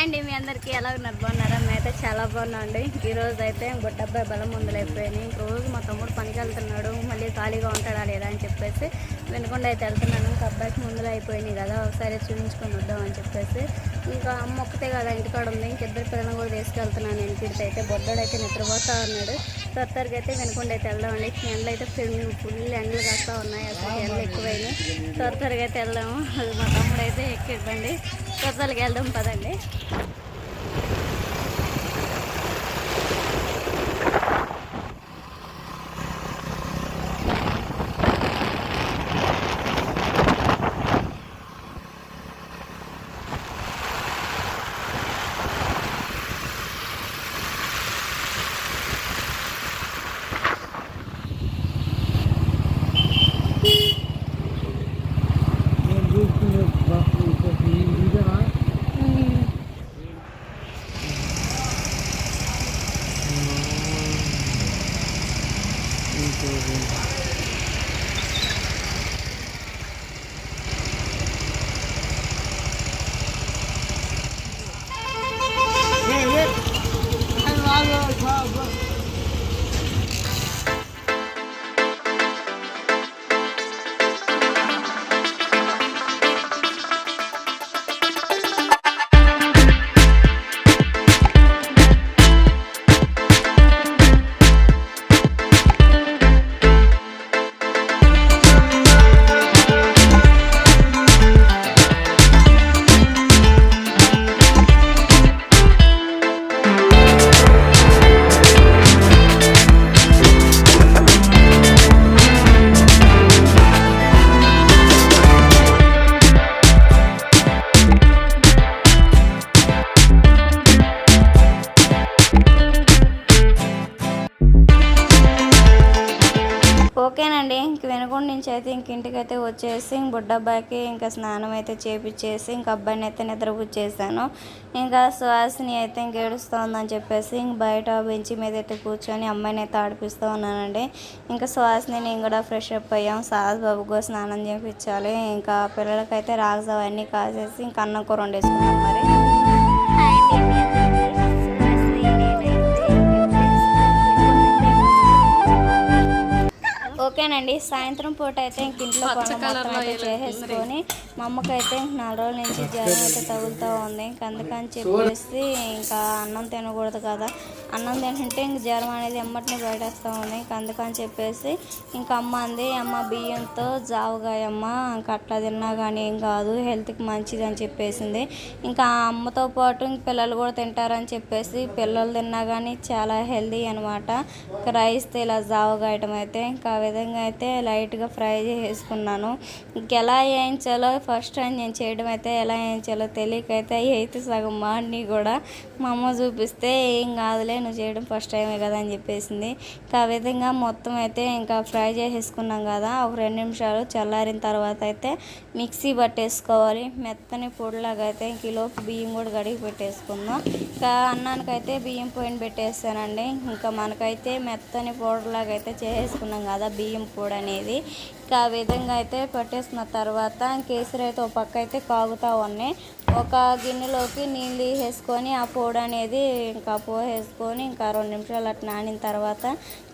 Hi అండి మీ అందరికీ ఎలా ఉన్నారు? బాగున్నారా? మేమైతే చాలా బాగున్నాండి అండి అయితే బుట్టబ్బాయి బలం ముందులు అయిపోయినాయి. ఇంక రోజు మా తమ్ముడు పనికి వెళ్తున్నాడు. మళ్ళీ ఖాళీగా ఉంటాడా లేదా అని చెప్పేసి వినకుండా అయితే వెళ్తున్నాను. ఇంకా అబ్బాయికి ముందులు అయిపోయినాయి కదా ఒకసారి చూపించుకొని వద్దాం అని చెప్పేసి. ఇంకా అమ్మ ఒక్కతే కదా ఇంటికాడ ఉంది. ఇంక ఇద్దరు పిల్లలను కూడా తీసుకెళ్తున్నాను ఇంటి అయితే బొడ్డోడు అయితే నిద్రపోతా ఉన్నాడు. తొత్తరికి అయితే వినకుండా అయితే వెళ్దామండి ఎండలు అయితే ఫుల్ ఫుల్ ఎండలు కాస్తా ఉన్నాయి. అసలు ఎండలు ఎక్కువైనాయి. తొత్తరికి అయితే వెళ్దాము. అది మా తమ్ముడు అయితే ఎక్కివ్వండి త్వరతలకి వెళ్దాం పదండి. Deus, Valdo. ఓకేనండి. ఇంక వెనుకొండ నుంచి అయితే ఇంక ఇంటికైతే వచ్చేసి ఇంక బుడ్డబ్బాయికి ఇంకా స్నానం అయితే చేపించేసి ఇంక అబ్బాయిని అయితే నిద్రపుచ్చేసాను. ఇంకా సుహాసిని అయితే ఇంక ఏడుస్తోందని చెప్పేసి ఇంక బయట బెంచి మీద అయితే కూర్చొని అమ్మాయిని అయితే ఆడిపిస్తూ ఉన్నానండి. ఇంకా సుహాసిని నేను కూడా ఫ్రెష్ అప్ అయ్యాం. సాహస్ బాబు కూడా స్నానం చేయించాలి ఇంకా పిల్లలకైతే రాగజావ అన్నీ కాసేసి ఇంకా అన్నం కూర వండేసుకున్నాం మరి. ఓకేనండి. సాయంత్రం పూట అయితే ఇంక ఇంట్లో పనులు అయితే చేసేసుకొని మా అమ్మకైతే ఇంక నాలుగు రోజుల నుంచి జ్వరం అయితే తగులుతూ ఉంది. ఇంక అందుకని చెప్పేసి ఇంకా అన్నం తినకూడదు కదా. అన్నం తింటుంటే ఇంక జ్వరం అనేది ఎమ్మటిని బయటేస్తూ ఉంది. ఇంక అందుకని చెప్పేసి ఇంకా అమ్మ అంది అమ్మ బియ్యంతో జావుగాయమ్మ ఇంకా అట్లా తిన్నా కానీ ఏం కాదు హెల్త్కి మంచిది అని చెప్పేసింది. ఇంకా ఆ అమ్మతో పాటు ఇంక పిల్లలు కూడా తింటారని చెప్పేసి పిల్లలు తిన్నా కానీ చాలా హెల్దీ అనమాట ఇంకా ఇలా జావుగాయటం అయితే ఇంకా ఆ విధంగా అయితే లైట్గా ఫ్రై చేసుకున్నాను ఇంకెలా వేయించాలో ఫస్ట్ టైం నేను చేయడం అయితే ఎలా వేయించాలో తెలియకైతే అయితే సగం మాడిని కూడా మా అమ్మ చూపిస్తే ఏం కాదులే నువ్వు చేయడం ఫస్ట్ టైమే కదా అని చెప్పేసింది. ఇంకా ఆ విధంగా మొత్తం అయితే ఇంకా ఫ్రై చేసేసుకున్నాం కదా. ఒక రెండు నిమిషాలు చల్లారిన తర్వాత అయితే మిక్సీ పట్టేసుకోవాలి. మెత్తని పొడిలాగా అయితే ఇంక బియ్యం కూడా కడిగి పెట్టేసుకుందాం. ఇంకా అన్నానికైతే బియ్యం పొడిని పెట్టేస్తానండి. ఇంకా మనకైతే మెత్తని పొడిలాగా అయితే చేసేసుకున్నాం కదా బియ్యం పొడి అనేది. ఇంకా ఆ విధంగా అయితే పట్టేసుకున్న తర్వాత కేసరి అయితే ఒక పక్క అయితే కాగుతూ ఉన్నాయి. ఒక గిన్నెలోకి నీళ్ళు వేసుకొని ఆ పొడి అనేది ఇంకా పోసేసుకొని ఇంకా రెండు నిమిషాలు అట్లా నానిన తర్వాత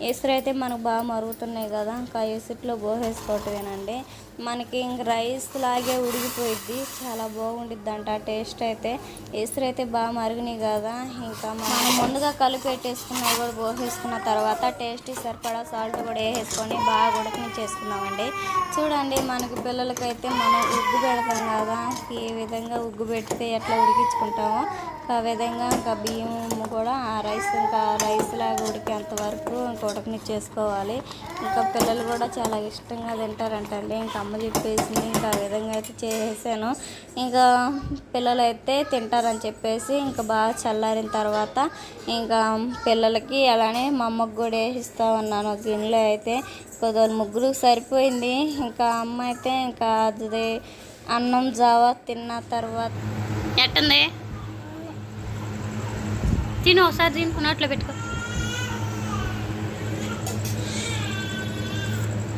ఎసురు అయితే మనకు బాగా మరుగుతున్నాయి కదా ఇంకా ఎసురులో పోసేసుకోవటమేనండి మనకి ఇంక రైస్ లాగే ఉడిగిపోయిద్ది చాలా బాగుండిద్ది అంట టేస్ట్ అయితే. ఎసురు అయితే బాగా మరిగినాయి కదా ఇంకా మనం ముందుగా కలిపి పెట్టేసుకున్నవి కూడా పోసేసుకున్న తర్వాత టేస్ట్ సరిపడా సాల్ట్ కూడా వేసేసుకొని బాగా ఉడకనిచ్చేసుకున్నామండి చూడండి మనకి పిల్లలకైతే మనం ఉగ్గు పెడతాం కదా ఈ విధంగా ఉగ్గు పెడితే ఎట్లా ఉడికించుకుంటామో ఆ విధంగా ఇంకా బియ్యం కూడా ఆ రైస్ ఇంకా రైస్ లాగా ఉడికేంత వరకు ఇంకా ఉడకనిచ్చేసుకోవాలి. ఇంకా పిల్లలు కూడా చాలా ఇష్టంగా తింటారంటండి. ఇంకా అమ్మ చెప్పేసింది ఇంకా ఆ విధంగా అయితే చేసేసాను. ఇంకా పిల్లలు అయితే తింటారని చెప్పేసి ఇంకా బాగా చల్లారిన తర్వాత ఇంకా పిల్లలకి అలానే మా అమ్మకు కూడా వేసిస్తూ ఉన్నాను. గిన్నెలో అయితే కొద్దిగా ముగ్గురు సరిపోయింది. ఇంకా అమ్మ అయితే ఇంకా అది అన్నం జావా తిన్న తర్వాత ఎట్టుంది? తిను ఒకసారి తిను నోట్లో పెట్టుకో.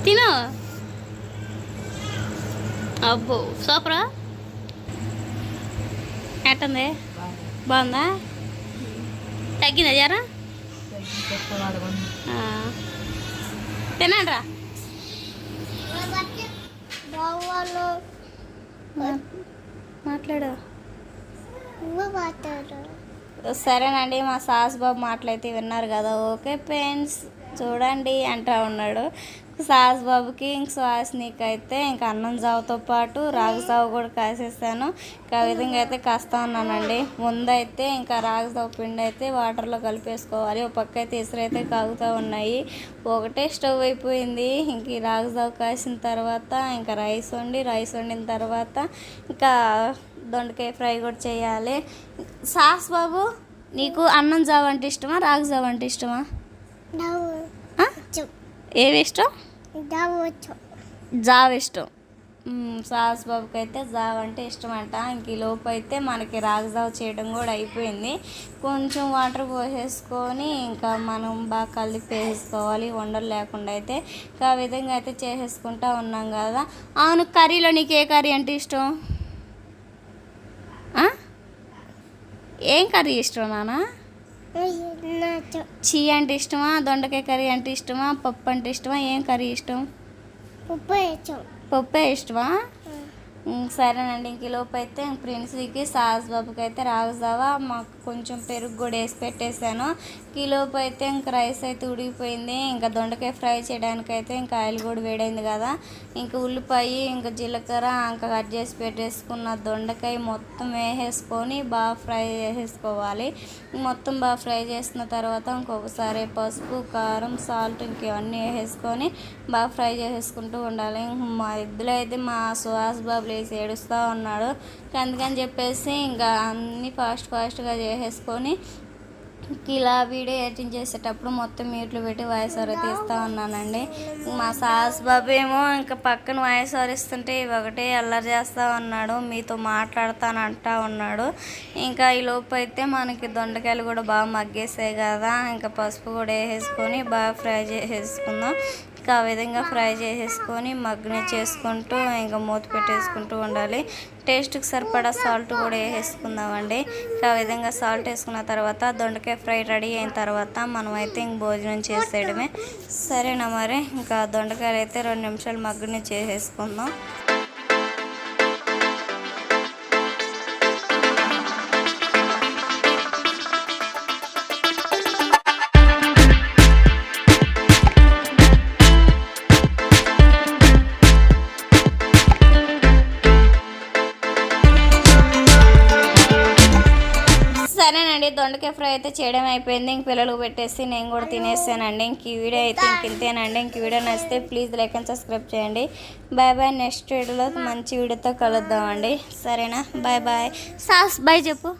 తిను. అబ్బో సూపరా? ఎట్టుంది? బాగుందా? తగ్గిందా జ్వరం? ఆ. తినండి రా మాట్లాడు. సరేనండి మా సాస్ బాబు మాటలైతే విన్నారు కదా. ఓకే ఫ్రెండ్స్ చూడండి అంటా ఉన్నాడు. సాస్ బాబుకి ఇంక సుహాసినికి అయితే ఇంక అన్నం జావుతో పాటు రాగి జావు కూడా కాసేస్తాను ఇంకా ఆ విధంగా అయితే కాస్తా ఉన్నానండి. ముందైతే ఇంకా రాగి జావు పిండి అయితే వాటర్లో కలిపేసుకోవాలి. ఒక పక్క అయితే ఇసురు అయితే కాగుతూ ఉన్నాయి. ఒకటే స్టవ్ అయిపోయింది. ఇంక ఈ రాగి జావు కాసిన తర్వాత ఇంకా రైస్ వండి రైస్ వండిన తర్వాత ఇంకా దొండకాయ ఫ్రై కూడా చేయాలి. సాస్ బాబు నీకు అన్నం జావ అంటే ఇష్టమా రాగి జావ అంటే ఇష్టమా? ఏవి ఇష్టం? జావ ఇష్టం. మ్మ్, సాస్ బాబుకి అయితే జావ అంటే ఇష్టం అంట ఇంక ఈ లోపు అయితే మనకి రాగజావ్ చేయడం కూడా అయిపోయింది. కొంచెం వాటర్ పోసేసుకొని ఇంకా మనం బాగా కలిపేసుకోవాలి వండలు లేకుండా అయితే ఇంకా ఆ విధంగా అయితే చేసేసుకుంటా ఉన్నాం కదా. అవును కర్రీలో నీకు ఏ కర్రీ అంటే ఇష్టం? ఏం కర్రీ ఇష్టం నానా? చీ అంటే ఇష్టమా? దొండకాయ కర్రీ అంటే ఇష్టమా? పప్పు అంటే ఇష్టమా? ఏం కర్రీ ఇష్టం? పప్పే ఇష్టమా? ఉమ్, సరేనండి. ఇంక ఈ లోపు అయితే ప్రిన్స్కి సాస్ బాబుకి అయితే రాగుజావా మాకు కొంచెం పెరుగు కూడా వేసి పెట్టేశాను. ఈలోపు అయితే ఇంక రైస్ అయితే ఉడికిపోయింది. ఇంకా దొండకాయ ఫ్రై చేయడానికి అయితే ఇంకా ఆయిల్ కూడా వేడైంది కదా. ఇంకా ఉల్లిపాయ ఇంకా జీలకర్ర ఇంకా కట్ చేసి పెట్టేసుకున్న దొండకాయ మొత్తం వేసేసుకొని బాగా ఫ్రై చేసేసుకోవాలి. మొత్తం బాగా ఫ్రై చేసిన తర్వాత ఇంకొకసారి పసుపు కారం సాల్ట్ ఇంకేవన్నీ వేసేసుకొని బాగా ఫ్రై చేసేసుకుంటూ ఉండాలి. మా ఇద్దరు అయితే మా సుహాస్ బాబు ప్లీజ్ ఏడుస్తూ ఉన్నాడు. అందుకని చెప్పేసి ఇంకా అన్నీ ఫాస్ట్ ఫాస్ట్గా చేసేసుకొని ఇలా వీడియో ఎడిటింగ్ చేసేటప్పుడు మొత్తం మీట్లు పెట్టి వాయిస్ ఓవర్ తీస్తూ ఉన్నానండి. మా సాస్ బాబు ఏమో ఇంకా పక్కన వాయిస్ ఓవర్ ఇస్తుంటే ఒకటే అల్లరి చేస్తూ ఉన్నాడు. మీతో మాట్లాడతాను అంటా ఉన్నాడు. ఇంకా ఈ లోపు అయితే మనకి దొండకాయలు కూడా బాగా మగ్గేసాయి కదా. ఇంకా పసుపు కూడా వేసేసుకొని బాగా ఫ్రై చేసేసుకుందాం. ఇంకా ఆ విధంగా ఫ్రై చేసేసుకొని మగ్గని చేసుకుంటూ ఇంకా మూత పెట్టేసుకుంటూ ఉండాలి. టేస్ట్కి సరిపడా సాల్ట్ కూడా వేసేసుకుందామండి. ఆ విధంగా సాల్ట్ వేసుకున్న తర్వాత దొండకాయ ఫ్రై రెడీ అయిన తర్వాత మనం అయితే ఇంక భోజనం చేసేయడమే. సరేనా మరి? ఇంకా దొండకాయలు అయితే రెండు నిమిషాలు మగ్గని చేసేసుకుందాం. దొండకాయ ఫ్రై అయితే చేయడం అయిపోయింది. ఇంక పిల్లలకు పెట్టేసి నేను కూడా తినేసానండి. ఇంక ఈ వీడియో అయితే ఇంక ఇంతేనండి. ఇంక వీడియో నచ్చితే ప్లీజ్ లైక్ అండ్ సబ్స్క్రైబ్ చేయండి. Bye bye. నెక్స్ట్ వీడియోలో మంచి వీడియోతో కలుద్దామండి. సరేనా? Bye bye. సాస్ బాయ్ చెప్పు.